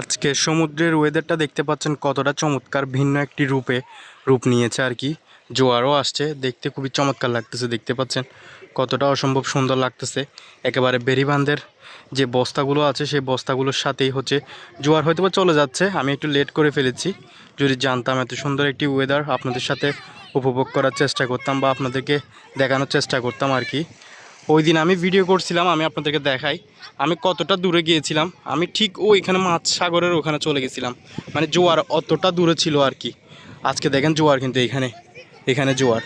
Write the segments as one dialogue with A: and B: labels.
A: আজকে সমুদ্রের ওয়েদারটা দেখতে পাচ্ছেন কতটা চমৎকার, ভিন্ন একটি রূপে রূপ নিয়েছে আর কি। জোয়ারও আসছে, দেখতে খুবই চমৎকার লাগতেছে, দেখতে পাচ্ছেন কতটা অসম্ভব সুন্দর লাগতেছে। একেবারে বেরিবান্ধের যে বস্তাগুলো আছে, সেই বস্তাগুলোর সাথেই হচ্ছে জোয়ার হয়তো চলে যাচ্ছে, আমি একটু লেট করে ফেলেছি। যদি জানতাম এত সুন্দর একটি ওয়েদার আপনাদের সাথে উপভোগ করার চেষ্টা করতাম বা আপনাদেরকে দেখানোর চেষ্টা করতাম আর কি। ওই দিন আমি ভিডিও করছিলাম, আমি আপনাদেরকে দেখাই। আমি কতটা দূরে গিয়েছিলাম, আমি ঠিক ওইখানে মাছ সাগরের ওখানে চলে গেছিলাম। মানে জোয়ার অতটা দূরে ছিল আর কি। আজকে দেখেন জোয়ার কিন্তু এখানে এখানে জোয়ার।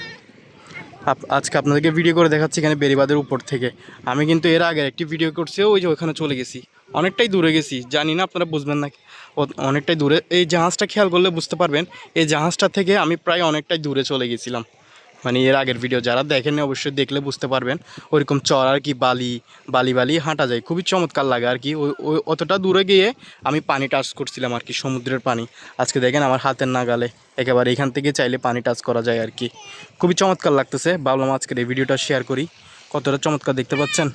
A: আজকে আপনাদেরকে ভিডিও করে দেখাচ্ছি এখানে বেরিবাদের উপর থেকে। আমি কিন্তু এর আগে একটি ভিডিও করছি, ওই যে ওখানে চলে গেছি। অনেকটাই দূরে গেছি, জানি না আপনারা বুঝবেন না। অনেকটাই দূরে, এই জাহাজটা খেয়াল করলে বুঝতে পারবেন, এই জাহাজটা থেকে আমি প্রায় অনেকটাই দূরে চলে গেছিলাম। মানে এর আগের ভিডিও যারা দেখেননি অবশ্যই দেখলে বুঝতে পারবেন ওইরকম চর আর কি বালি বালি বালি হাঁটা যায়। খুবই চমৎকার লাগে আর কি। ওই অতটা দূরে গিয়ে আমি পানি টাচ করছিলাম আর কি, সমুদ্রের পানি। আজকে দেখেন আমার হাতের নাগালে একেবারে এখান থেকে চাইলে পানি টাচ করা যায় আর কি। খুবই চমৎকার লাগতেছে। ভাবলাম আজকের এই ভিডিওটা শেয়ার করি। কতটা চমৎকার দেখতে পাচ্ছেন?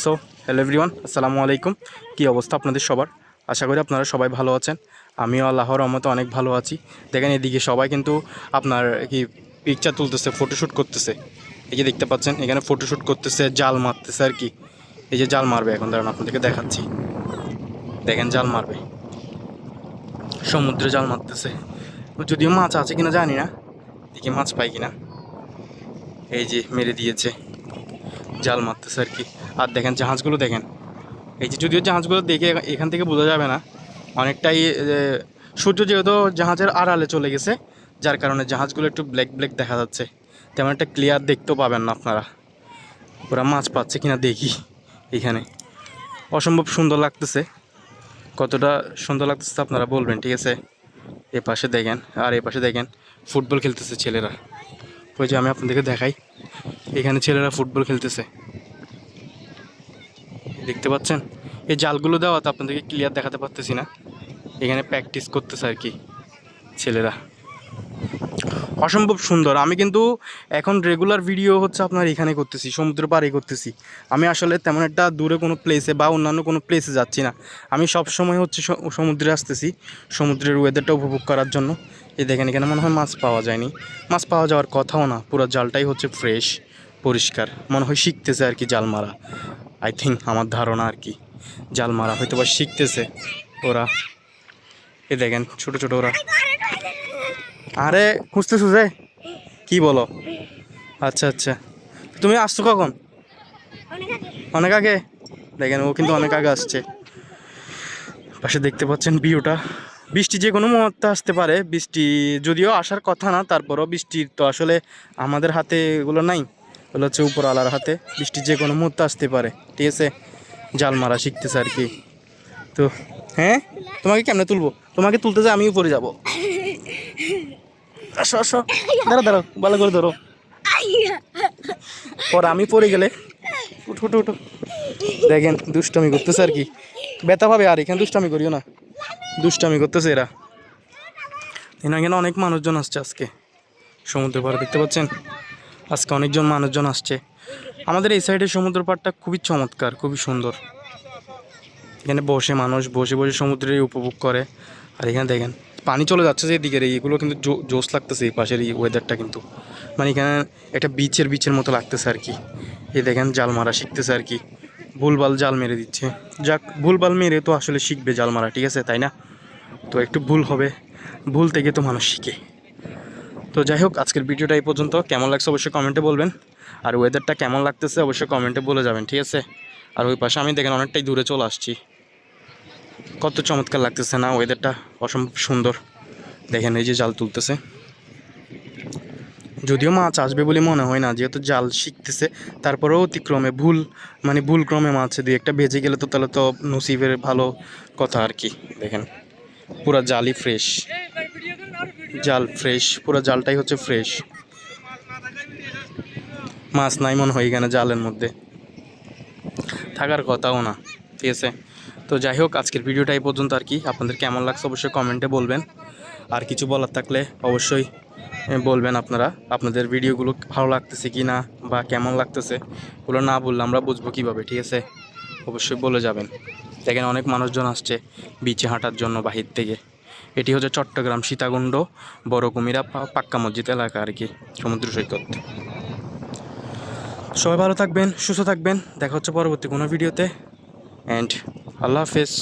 A: সো হ্যালো এভরিওয়ান আসসালামু আলাইকুম। কী অবস্থা আপনাদের সবার? আশা করি আপনারা সবাই ভালো আছেন। আমিও আল্লাহর রহমতে অনেক ভালো আছি। দেখেন এদিকে সবাই কিন্তু আপনার কি পিকচার তুলতেছে ফটোশ্যুট করতেছে। এই যে দেখতে পাচ্ছেন, এখানে ফটোশ্যুট করতেছে, জাল মারতেছে আর কি। এই যে জাল মারবে এখন, দাঁড়ান আপনাদেরকে দেখাচ্ছি। দেখেন জাল মারবে। সমুদ্রে জাল মারতেছে। যদিও মাছ আছে কিনা জানি না, দেখি মাছ পাই কিনা। এই যে মেরে দিয়েছে, জাল মারতেছে আর কি। আর দেখেন জাহাজগুলো দেখেন। এই যে যদিও জাহাজগুলো দেখে এখান থেকে বোঝা যাবে না, অনেকটাই সূর্য যেহেতু জাহাজের আড়ালে চলে গেছে যার কারণে জাহাজগুলো একটু ব্ল্যাক ব্ল্যাক দেখা যাচ্ছে। তেমন একটা ক্লিয়ার দেখতেও পাবেন না আপনারা। ওরা মাছ পাচ্ছে কিনা দেখি এখানে। অসম্ভব সুন্দর লাগতেছে। কতটা সুন্দর লাগতেছে আপনারা বলবেন, ঠিক আছে? এ পাশে দেখেন, আর এ পাশে দেখেন, ফুটবল খেলতেছে ছেলেরা। ওই যে আমি আপনাদেরকে দেখাই। এখানে ছেলেরা ফুটবল খেলতেছে। দেখতে পাচ্ছেন? এই জালগুলো দেওয়া তো আপনাদেরকে ক্লিয়ার দেখাতে পারতেছি না। এখানে প্র্যাকটিস করতেছে আর কি ছেলেরা। অসম্ভব সুন্দর। আমি কিন্তু এখন রেগুলার ভিডিও হচ্ছে আপনার এখানে করতেছি সমুদ্র পাড়ে করতেছি। আমি আসলে তেমন একটা দূরে কোনো প্লেসে বা অন্যান্য কোনো প্লেসে যাচ্ছি না। আমি সব সময় হচ্ছে সমুদ্রে আসতেছি, সমুদ্রের ওয়েদারটা উপভোগ করার জন্য। এই দেখেন এখানে মনে হয় মাছ পাওয়া যায়নি। মাছ পাওয়া যাওয়ার কথাও না, পুরো জালটাই হচ্ছে ফ্রেশ পরিষ্কার। মনে হয় শিখতেছে আর কি জাল মারা আই থিঙ্ক আমার ধারণা আর কি জাল মারা হয়তো বা শিখতেছে ওরা। এ দেখেন ছোট ছোট ওরা। আরে, খুঁজতেছো যে? কি বলো? আচ্ছা আচ্ছা। তুমি আসছো কখন? অনেক আগে? দেখেন, ও কিন্তু অনেক আগে আসছে। পাশে দেখতে পাচ্ছেন ভিউটা। বৃষ্টি যে কোনো মুহূর্তে আসতে পারে। বৃষ্টি যদিও আসার কথা না, তারপরও বৃষ্টির তো আসলে আমাদের হাতে এগুলো নাই। এগুলো হচ্ছে উপরওয়ালার হাতে। বৃষ্টি যে কোনো মুহূর্তে আসতে পারে। ঠিক আছে? জাল মারা শিখতেছে আর কি। তো হ্যাঁ? তোমাকে কেমনে তুলবো? তোমাকে তুলতে যে আমি উপরে যাব। আসো আসো। দাঁড়ো দাঁড়ো ভালো করে ধরো। পর আমি পড়ে গেলে উঠো উঠো উঠো। দেখেন, দুষ্টামি করতেছে আর কি। ব্যথা পাবে আর, এখানে দুষ্টামি করিও না। দুষ্টামি করতেছে এরা। এখানে অনেক মানুষজন আসছে আজকে। সমুদ্র পাড়ে, দেখতে পাচ্ছেন? আজকে অনেকজন মানুষজন আসছে। আমাদের এই সাইডের সমুদ্র পাড়টা খুবই চমৎকার, খুবই সুন্দর। এখানে বসে মানুষ বসে বসে সমুদ্রে উপভোগ করে। আর এখানে দেখেন পানি চলে যাচ্ছে যে দিকের এইগুলো কিন্তু জোশ লাগতেছে এই পাশের এই ওয়েদারটা কিন্তু। মানে এখানে একটা বিচের বিচের মতো লাগতেছে আর কি। এই দেখেন জাল মারা শিখতেছে আর কি। ভুলবাল জাল মেরে দিচ্ছে। যাক ভুলবাল মেরে তো আসলে শিখবে জাল মারা ঠিক আছে, তাই না? তো একটু ভুল হবে। ভুল থেকে তো মানুষ শিখে। তো যাই হোক, আজকের ভিডিওটা এই পর্যন্ত। কেমন লাগছে অবশ্যই কমেন্টে বলবেন। আর ওয়েদারটা কেমন লাগতেছে অবশ্যই কমেন্টে বলে যাবেন, ঠিক আছে? আর ওই পাশে আমি দেখেন অনেকটাই দূরে চলে আসছি। কত চমৎকার লাগতেছে না ওয়েদারটা অসম্ভব সুন্দর। দেখেন, এই যে জাল তুলতেছে। যদিও মাছ আসবে বলে মনে হয় না, যেহেতু জাল শিখতেছে, তারপরেও অতিক্রমে ভুল মানে ভুল ক্রমে মাছ দুই একটা ভেজে গেলে তো তাহলে তো নসিবের ভালো কথা আর কি, দেখেন। পুরো জালই ফ্রেশ জাল ফ্রেশ পুরো জালটাই হচ্ছে ফ্রেশ মাছ নাই মনে হয় এখানে জালের মধ্যে। থাকার কথাও না, ঠিক আছে? তো যাই হোক, আজকের ভিডিওটা এই পর্যন্ত আর কি। আপনাদের কেমন লাগছে অবশ্যই কমেন্টে বলবেন। আর কিছু বলার থাকলে অবশ্যই বলবেন আপনারা, আপনাদের ভিডিওগুলো ভালো লাগতেছে কি না বা কেমন লাগতেছে ওগুলো না বললে আমরা বুঝব কীভাবে, ঠিক আছে? অবশ্যই বলে যাবেন। দেখেন অনেক মানুষজন আসছে বিচে হাঁটার জন্য বাহির থেকে। এটি হচ্ছে চট্টগ্রাম সীতাকুণ্ড বড় কুমিরা পাক্কা মসজিদ এলাকা আর কি, সমুদ্র সৈকত। সবাই ভালো থাকবেন, সুস্থ থাকবেন। দেখা হচ্ছে পরবর্তী কোনো ভিডিওতে। And আল্লাহ হাফেজ